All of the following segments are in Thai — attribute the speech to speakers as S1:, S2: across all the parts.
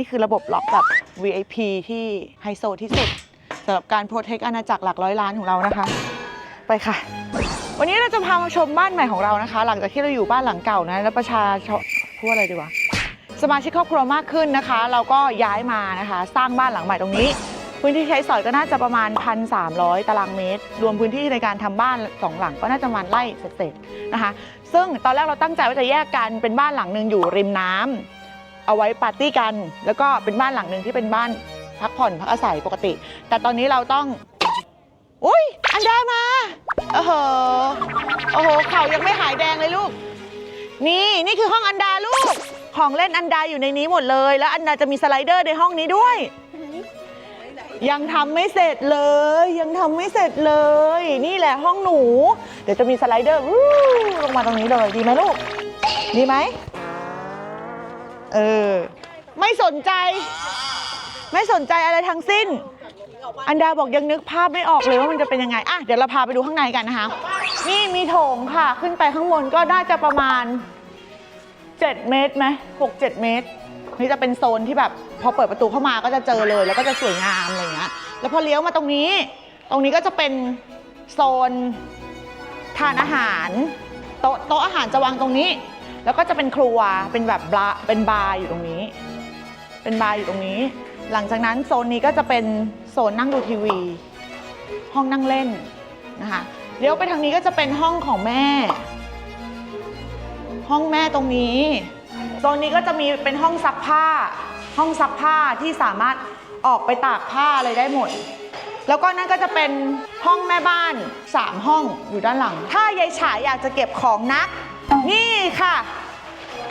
S1: นี่คือระบบล็อกแบบ VIP ที่ไฮโซที่สุดสำหรับการโปรเทคอาณาจักรหลักร้อยล้านของเรานะคะ ไปค่ะ วันนี้เราจะพามาชมบ้านใหม่ของเรานะคะ หลังจากที่เราอยู่บ้านหลังเก่านะ แล้วประชาชนพูดอะไรดีวะสมาชิกครอบครัวมากขึ้นนะคะ เราก็ย้ายมานะคะ สร้างบ้านหลังใหม่ตรงนี้ พื้นที่ใช้สอยก็น่าจะประมาณ 1,300 ตารางเมตร รวมพื้นที่ในการทำบ้านสองหลังก็น่าจะประมาณไร่เศษๆนะคะ ซึ่งตอนแรกเราตั้งใจว่าจะแยกกันเป็นบ้านหลังหนึ่งอยู่ริมน้ำ เอาไว้ปาร์ตี้กัน แล้วก็เป็นบ้านหลังหนึ่งที่เป็นบ้านพักผ่อนพักอาศัยปกติ แต่ตอนนี้เราต้อง อุ้ยอันดามาโอ้โหโอ้โหเข่ายังไม่หายแดงเลยลูก นี่นี่คือห้องอันดาลูก ของเล่นอันดาอยู่ในนี้หมดเลย แล้วอันดาจะมีสไลเดอร์ในห้องนี้ด้วย ยังทำไม่เสร็จเลย ยังทำไม่เสร็จเลย นี่แหละห้องหนู เดี๋ยวจะมีสไลเดอร์วู้ลงมาตรงนี้เลยดีไหมลูก ดีไหม เออ ไม่สนใจ ไม่สนใจอะไรทั้งสิ้น อันดาบอกยังนึกภาพไม่ออกเลยว่ามันจะเป็นยังไงอะเดี๋ยวเราพาไปดูข้างในกันนะคะ นี่มีโถงค่ะ ขึ้นไปข้างบนก็น่าจะประมาณ 7 เมตรไหมหกเจ็ดเมตร นี่จะเป็นโซนที่แบบ พอเปิดประตูเข้ามาก็จะเจอเลย แล้วก็จะสวยงามอะไรเงี้ย แล้วพอเลี้ยวมาตรงนี้ ตรงนี้ก็จะเป็นโซนทานอาหารโต๊ะโต๊ะอาหารจะวางตรงนี้ แล้วก็จะเป็นครัวเป็นแบบบาร์เป็นบาร์อยู่ตรงนี้ เป็นบาร์อยู่ตรงนี้ หลังจากนั้นโซนนี้ก็จะเป็นโซนนั่งดูทีวี ห้องนั่งเล่นนะคะเลี้ยวไปทางนี้ก็จะเป็นห้องของแม่ ห้องแม่ตรงนี้โซนนี้ก็จะมีเป็นห้องซักผ้า ห้องซักผ้าที่สามารถออกไปตากผ้าอะไรได้หมด แล้วก็นั่นก็จะเป็นห้องแม่บ้าน 3 ห้องอยู่ด้านหลัง ถ้ายายฉายอยากจะเก็บของนัก นี่ค่ะ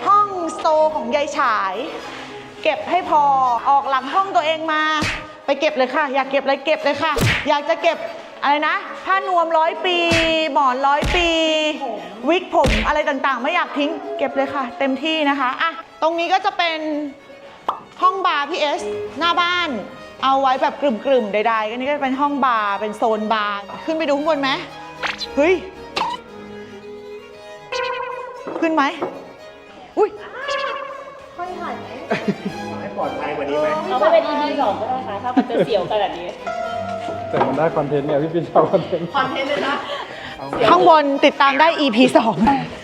S1: ห้องโซของยายฉาย เก็บให้พอออกหลังห้องตัวเองมา ไปเก็บเลยค่ะ อยากเก็บอะไรเก็บเลยค่ะ อยากจะเก็บอะไรนะ ผ้านวมร้อยปี หมอนร้อยปี วิกผมอะไรต่างๆ ไม่อยากทิ้ง เก็บเลยค่ะ เต็มที่นะคะอะตรงนี้ก็จะเป็นห้องบาร์พี่เอสหน้าบ้านเอาไว้แบบกลุ่มๆใดๆก็นี่ก็เป็นห้องบาร์เป็นโซนบาร์ขึ้นไปดูข้างบนไหมเฮ้ย ขึ้นไหม อุ้ย
S2: ให้ปลอดภัยกว่านี้ไหม
S3: เราไม่เป็น EP สองก็ได้ค่ะ ถ้ามันจะเสียวขนาดนี้
S4: แต่มันได้คอนเทนต์เนี่ยพี่ปินชอบคอนเทนต์
S1: ข้างบนติดตามได้ EP 2